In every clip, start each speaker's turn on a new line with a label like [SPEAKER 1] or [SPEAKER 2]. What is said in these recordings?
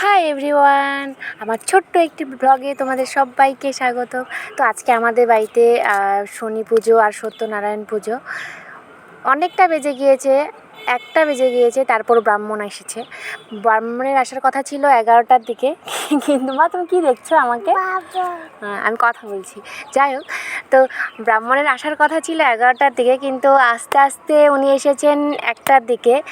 [SPEAKER 1] Hi everyone আমার ছোট্ট একটি ব্লগে তোমাদের সবাইকে স্বাগত। তো আজকে আমাদের বাড়িতে শনি পুজো আর সত্যনারায়ণ পুজো। অনেকটা বেজে গিয়েছে। একটা বেজে গিয়েছে তারপর ব্রাহ্মণ এসেছে। ব্রাহ্মণের আসার কথা ছিল এগারোটার দিকে কিন্তু মা তুমি কী দেখছ আমাকে? হ্যাঁ, আমি কথা বলছি। যাই হোক তো ব্রাহ্মণের আসার কথা ছিল এগারোটার দিকে কিন্তু আস্তে আস্তে উনি এসেছেন একটার দিকে।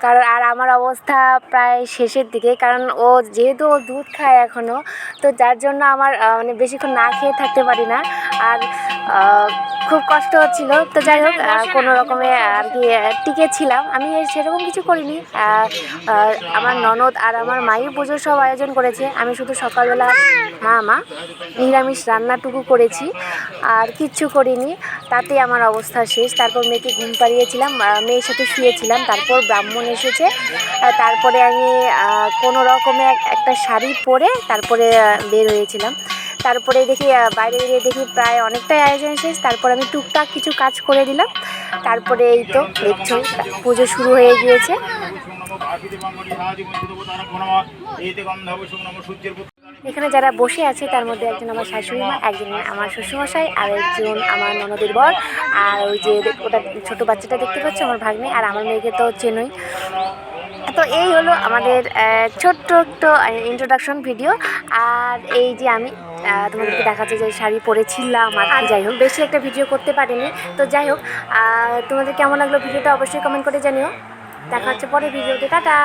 [SPEAKER 1] কারণ আর আমার অবস্থা প্রায় শেষের দিকে কারণ ও যেহেতু ও দুধ খায় এখনও তো যার জন্য আমার মানে বেশিক্ষণ না খেয়ে থাকতে পারি না। আর খুব কষ্ট হচ্ছিল। তো যাই হোক কোনো রকমে আর কি টিকে ছিলাম। আমি সেরকম কিছু করিনি। আমার ননদ আর আমার মায়ের পুজোর সব আয়োজন করেছে। আমি শুধু সকালবেলা মা মা, নিরামিষ রান্নাটুকু করেছি। আর কিচ্ছু করিনি। তাতে আমার অবস্থা শেষ। তারপর মেয়েকে ঘুম পাড়িয়েছিলাম। মেয়ের সাথে শুয়েছিলাম। তারপর ব্রাহ্মণ এসেছে। তারপরে আমি কোনো রকমে একটা শাড়ি পরে তারপরে বের হয়েছিলাম। তারপরে দেখি বাইরে বেরিয়ে দেখি প্রায় অনেকটাই আয়োজন শেষ। তারপর আমি টুকটাক কিছু কাজ করে দিলাম তারপরে এই তো দেখছ, পুজো শুরু হয়ে গিয়েছে। এখানে যারা বসে আছে, তার মধ্যে একজন আমার শাশুড়ি মা, একজন আমার শ্বশুরমশাই, আর একজন আমার ননদের বর। আর ওই যে ওটা ছোট বাচ্চাটা দেখতে পাচ্ছ, আমার ভাগ্নে, আর আমার মেয়েকে তো চেনই। তো এই হলো আমাদের ছোট্ট একটু ইন্ট্রোডাকশন ভিডিও আর এই যে আমি তোমাদেরকে দেখাচ্ছি যে শাড়ি পরেছিলাম আর যাই হোক, বেশি একটা ভিডিও করতে পারিনি। তো যাই হোক তোমাদের কেমন লাগল ভিডিওটা অবশ্যই কমেন্ট করে জানিও। দেখা হচ্ছে পরে ভিডিওতে টাটা!